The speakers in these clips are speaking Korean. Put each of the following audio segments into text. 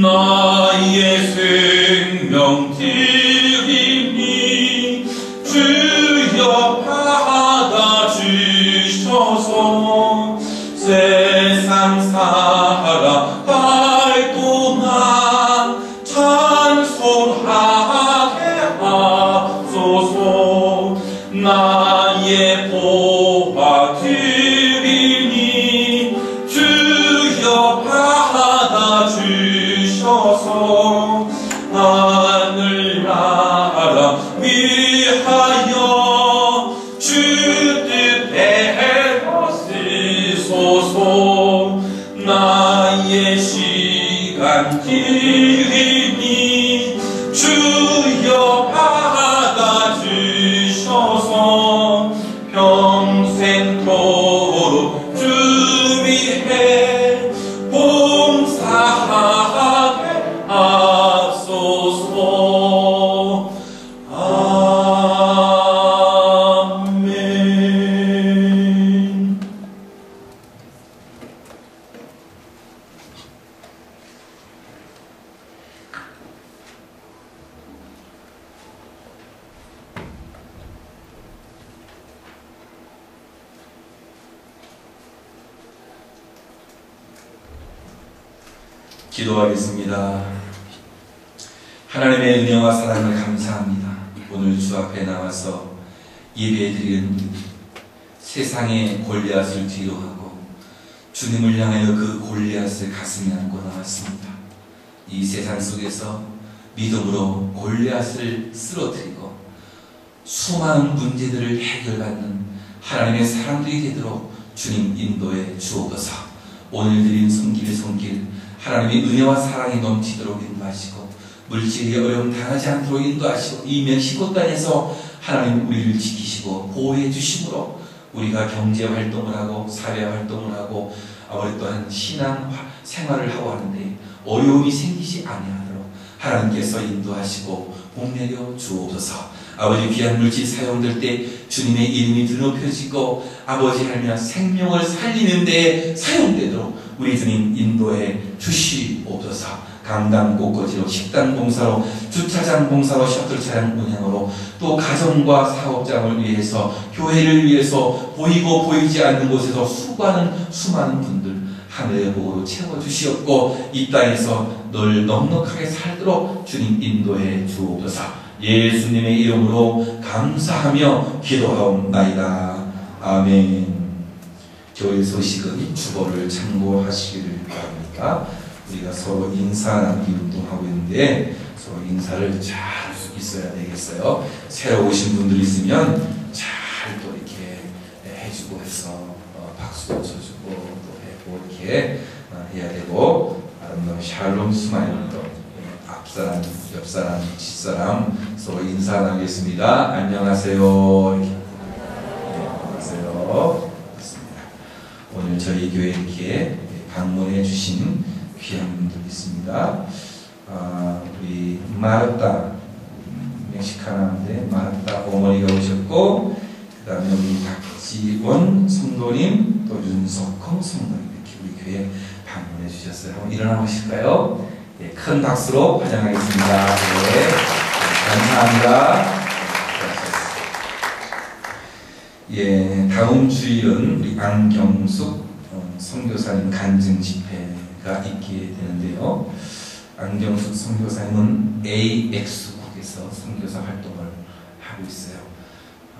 나의 생명 드 시간 드리니 주여 기도하겠습니다. 하나님의 은혜와 사랑을 감사합니다. 오늘 주 앞에 나와서 예배드리는 세상의 골리앗을 뒤로하고 주님을 향하여 그 골리앗을 가슴에 안고 나왔습니다. 이 세상 속에서 믿음으로 골리앗을 쓰러뜨리고 수많은 문제들을 해결받는 하나님의 사람들이 되도록 주님 인도해 주옵소서. 오늘 드린 손길 손길 하나님의 은혜와 사랑이 넘치도록 인도하시고 물질이 어려움 당하지 않도록 인도하시고 이 멕시코 땅에서 하나님 우리를 지키시고 보호해 주심으로 우리가 경제 활동을 하고 사회 활동을 하고 우리 또한 신앙 화- 생활을 하고 하는데 어려움이 생기지 아니하도록 하나님께서 인도하시고 복 내려 주옵소서. 아버지 귀한 물질 사용될 때 주님의 이름이 드높여지고 아버지 하나님 생명을 살리는 데 사용되도록 우리 주님 인도해 주시옵소서. 강당 곳곳으로 식당 봉사로 주차장 봉사로 셔틀 차량 운행으로 또 가정과 사업장을 위해서 교회를 위해서 보이고 보이지 않는 곳에서 수많은 수많은 분들 하늘의 복으로 채워주시옵고 이 땅에서 늘 넉넉하게 살도록 주님 인도해 주옵소서 예수님의 이름으로 감사하며 기도하옵나이다 아멘 교회 소식은 주보를 참고하시기를 바랍니다 우리가 서로 인사 나누기 운동하고 있는데 서로 인사를 잘 있어야 되겠어요. 새로 오신 분들 있으면 잘 또 이렇게 해주고 해서 어, 박수도 쳐주고 또 해고 이렇게 어, 해야 되고 아름다운 샬롬 스마일도 앞사람, 옆사람, 뒷사람 서로 인사 나누겠습니다. 안녕하세요. 이렇게. 네, 안녕하세요. 그렇습니다. 저희 교회 이렇게 방문해 주신 귀한 분들 있습니다. 아, 우리 마르타 음, 멕시카나인데 마르타 어머니가 오셨고 그 다음에 우리 박지원 성도님 또 윤석호 성도님 이렇게 우리 교회 방문해 주셨어요. 한번 일어나 보실까요? 예, 큰 박수로 환영하겠습니다. 네, 감사합니다. 예, 다음 주일은 우리 안경숙 어, 선교사님 간증 집회가 있게 되는데요. 안경숙 선교사님은 AX국에서 선교사 활동을 하고 있어요.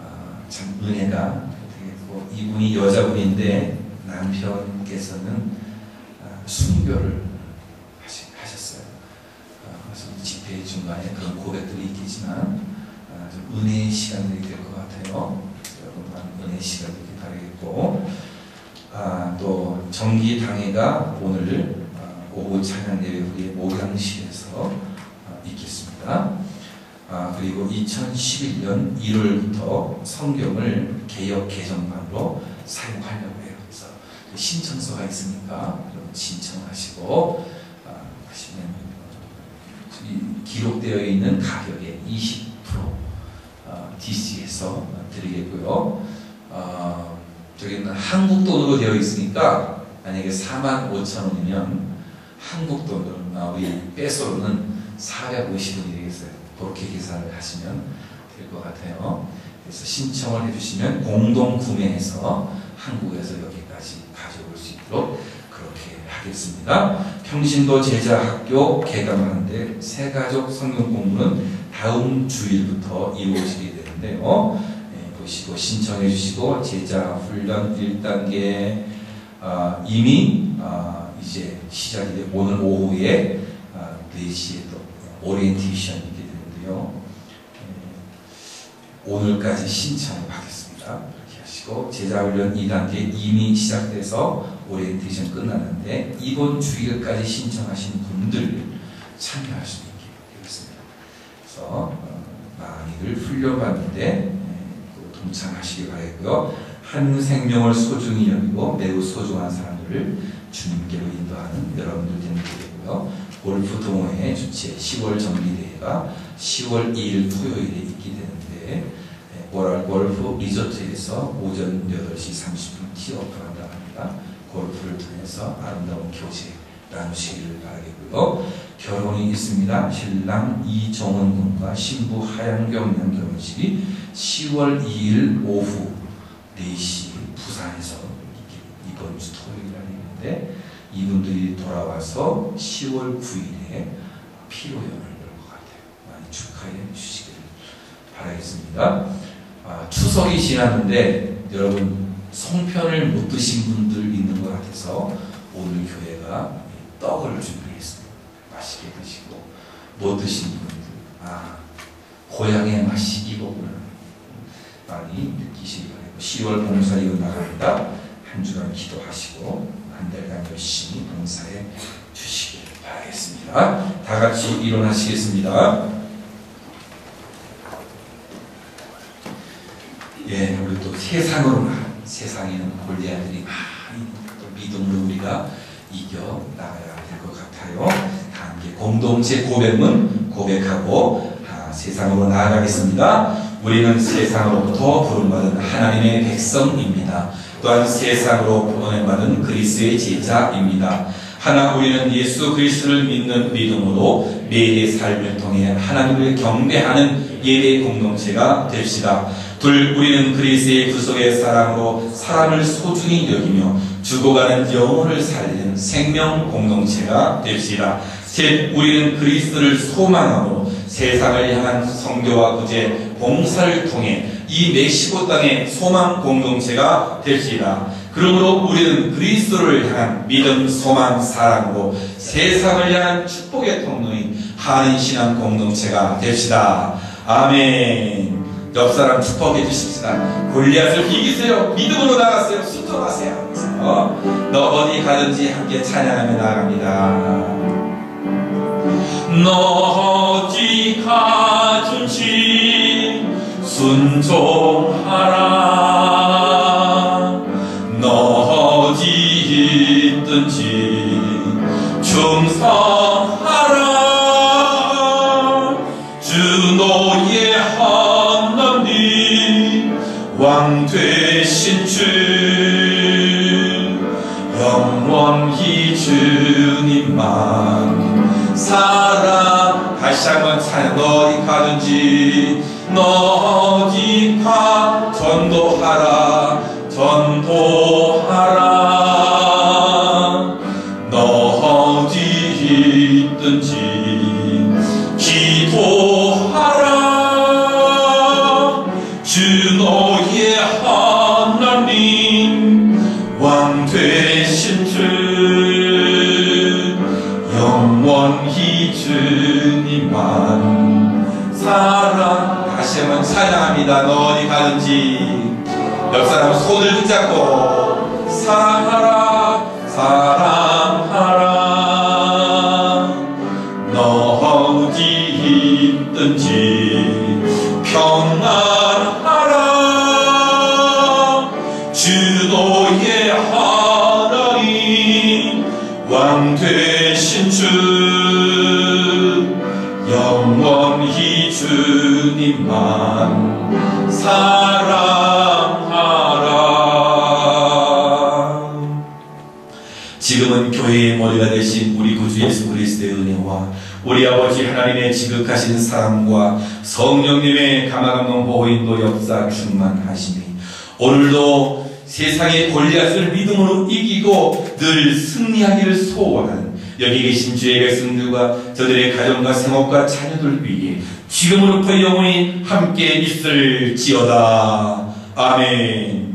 아, 참 은혜가 되겠고 이분이 여자분인데 남편께서는 아, 순교를 하시, 하셨어요. 아, 그래서 집회 중간에 그런 고백들이 있겠지만 아, 좀 은혜의 시간이 될 것 같아요. 여러분 은혜의 시간 되길 바라겠고 아, 또 정기 당회가 오늘 아, 오후 찬양 예배 후에 모양실에서 아, 있겠습니다. 아, 그리고 2011년 1월부터 성경을 개혁 개정반으로 사용하려고 해요. 그래서 그 신청서가 있으니까 신청하시고 아, 하시면 이 기록되어 있는 가격의 20% 어, DC에서 드리겠고요. 어, 저기는 한국 돈으로 되어 있으니까 만약에 4만 5천 원이면 한국 돈으로 아, 우리 빼소로는 450원이 되겠어요. 그렇게 계산을 하시면 될 것 같아요. 그래서 신청을 해주시면 공동 구매해서 한국에서 여기까지 가져올 수 있도록 그렇게 하겠습니다. 평신도 제자학교 개강하는데 새가족 성경 공부는 다음 주일부터 이루어지게 되는데요. 네, 보시고 신청해 주시고 제자 훈련 1단계 아, 이미 아, 이제 시작이 돼 오늘 오후에 아, 4시에 또 오리엔테이션이 있게 되는데요. 네, 오늘까지 신청을 받겠습니다. 그렇게 하시고 제자 훈련 2단계 이미 시작돼서 오리엔테이션 끝났는데 이번 주일까지 신청하신 분들 참여할 수 있게 되겠습니다. 그래서 어, 많이들 훈련받는데 네, 동참하시기 바라고요. 한 생명을 소중히 여기고 매우 소중한 사람들을 주님께로 인도하는 여러분들 되는 되고요. 골프 동호회 주최 10월 정기대회가 10월 2일 토요일에 있게 되는데 네, 골프 리조트에서 오전 8시 30분 티어프를 한다고 합니다. 골프를 통해서 아름다운 교제 나누시기를 바라겠고요. 결혼이 있습니다. 신랑 이정원 군과 신부 하양경 양 결혼식이 10월 2일 오후 4시 부산에서 이번 주 토요일 날 있는데 이분들이 돌아와서 10월 9일에 피로연을 열것 같아요. 많이 축하해 주시기를 바라겠습니다. 아, 추석이 지났는데 여러분 송편을 못 드신 분들 있는 것 같아서 오늘 교회가 떡을 준비했습니다. 맛있게 드시고 못 드신 분들 아 고향의 맛이 이거구나 많이 느끼시기 바랍니다. 10월 봉사이거 나갑니다. 한 주간 기도하시고 한 달간 열심히 봉사해 주시길 바라겠습니다. 다 같이 일어나시겠습니다. 예, 우리 또 세상으로 나 세상에는 골리앗들이 많이 또 믿음으로 우리가 이겨 나가야 될 것 같아요. 다 함께 공동체 고백문 고백하고 아, 세상으로 나아가겠습니다. 우리는 세상으로부터 부름받은 하나님의 백성입니다. 또한 세상으로 보냄받은 그리스의 제자입니다. 하나 우리는 예수 그리스도를 믿는 믿음으로 매일의 삶을 통해 하나님을 경배하는 예배 공동체가 됩시다. 둘 우리는 그리스의 구속의 사랑으로 사람을 소중히 여기며 죽어가는 영혼을 살리는 생명 공동체가 됩시다. 셋 우리는 그리스도를 소망하고 세상을 향한 성교와 구제, 봉사를 통해 이 멕시코 땅의 소망 공동체가 될시다. 그러므로 우리는 그리스도를 향한 믿음, 소망, 사랑으로 세상을 향한 축복의 통로인 한인 신앙 공동체가 됩시다. 아멘. 옆 사람 축복해 주십시다. 골리앗을 이기세요. 믿음으로 나가세요. 순종하세요. 어? 너 어디 가든지 함께 찬양하며 나갑니다. 너 어디 가든지 순종하라 너 어디 가 전도하라 전도하라. 너 어디 있든지 기도하라. 주 너의 하나님 왕 되신 주 영원히 주님만 사랑 다시 한번 찬양합니다. 너 어디 가든지. 옆 사람 손을 붙잡고 사랑하라 사랑하라. 너 어디 있든지 평안하라. 주 너의 하나님 왕 되신 주 영원히 주님만 사랑하라. 지금은 교회의 머리가 되신 우리 구주 예수 그리스도의 은혜와 우리 아버지 하나님의 지극하신 사랑과 성령님의 가마감동 보호인도 역사 충만하심이 오늘도 세상의 골리앗을 믿음으로 이기고 늘 승리하기를 소원하는 여기 계신 주의 백성들과 저들의 가정과 생업과 자녀들 위해 지금으로부터 영원히 함께 있을지어다. 아멘.